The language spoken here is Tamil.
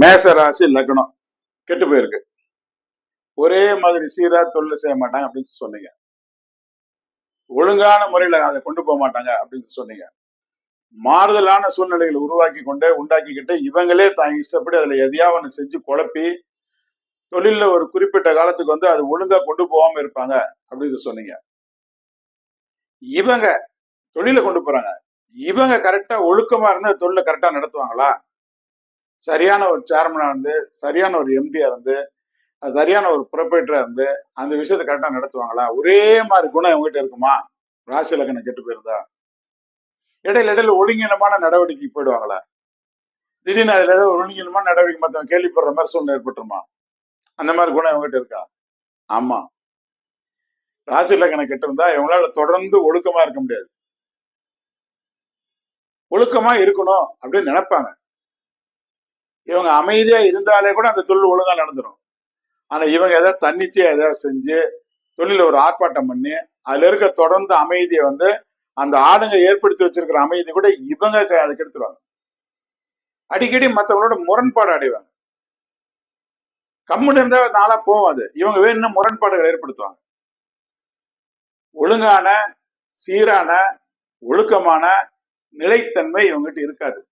மேச ராசி லக்னம். கெட்டு போயிருக்கு. ஒரே மாதிரி சீரா தொழில் செய்ய மாட்டாங்க அப்படின்னு சொன்னீங்க. ஒழுங்கான முறையில அதை கொண்டு போக மாட்டாங்க அப்படின்னு சொன்னீங்க. மாறுதலான சூழ்நிலைகளை உருவாக்கி கொண்டு உண்டாக்கிக்கிட்டு இவங்களே தான் இஷ்டப்படி அதுல எதையாவது செஞ்சு குழப்பி தொழில்ல ஒரு குறிப்பிட்ட காலத்துக்கு வந்து அது ஒழுங்கா கொண்டு போகாம இருப்பாங்க அப்படின்னு சொன்னீங்க. இவங்க தொழில கொண்டு போறாங்க. இவங்க கரெக்டா ஒழுக்கமா இருந்தா தொழில கரெக்டா நடத்துவாங்களா? சரியான ஒரு சேர்மனா இருந்து சரியான ஒரு எம்டியா இருந்து அது சரியான ஒரு ப்ரொபரேட்டரா இருந்து அந்த விஷயத்தை கரெக்டா நடத்துவாங்களா? ஒரே மாதிரி குணம் இவங்ககிட்ட இருக்குமா? ராசி லக்கணம் கெட்டு போயிருந்தா. இடையில இடையில ஒழுங்கீனமான நடவடிக்கைக்கு போயிடுவாங்களா? திடீர்னு அதுல ஏதோ ஒழுங்கீனமான நடவடிக்கை மத்தவங்க கேள்விப்படுற மாதிரி சூழ்நிலை ஏற்பட்டுருமா? அந்த மாதிரி குணம் இவங்ககிட்ட இருக்கா? ஆமா. ராசி லக்கணம் கெட்டு இருந்தா இவங்களால தொடர்ந்து ஒழுக்கமா இருக்க முடியாது. ஒழுக்கமா இருக்கணும் அப்படின்னு நினைப்பாங்க. இவங்க அமைதியா இருந்தாலே கூட அந்த தொழில் ஒழுங்கா நடந்துடும் ஆனா இவங்க ஏதாவது தன்னிச்சையா ஏதாவது செஞ்சு தொழில ஒரு ஆர்ப்பாட்டம் பண்ணி அதுல இருக்க தொடர்ந்து அமைதியை வந்து அந்த ஆளுங்க ஏற்படுத்தி வச்சிருக்கிற அமைதி கூட இவங்க க- எடுத்துருவாங்க. அடிக்கடி மத்தவங்களோட முரண்பாடு அடைவாங்க. கம்முன்னு இருந்தா நாளா போகும் அது இவங்க வேணும்னு முரண்பாடுகள் ஏற்படுத்துவாங்க. ஒழுங்கான சீரான ஒழுக்கமான நிலைத்தன்மை இவங்ககிட்ட இருக்காது.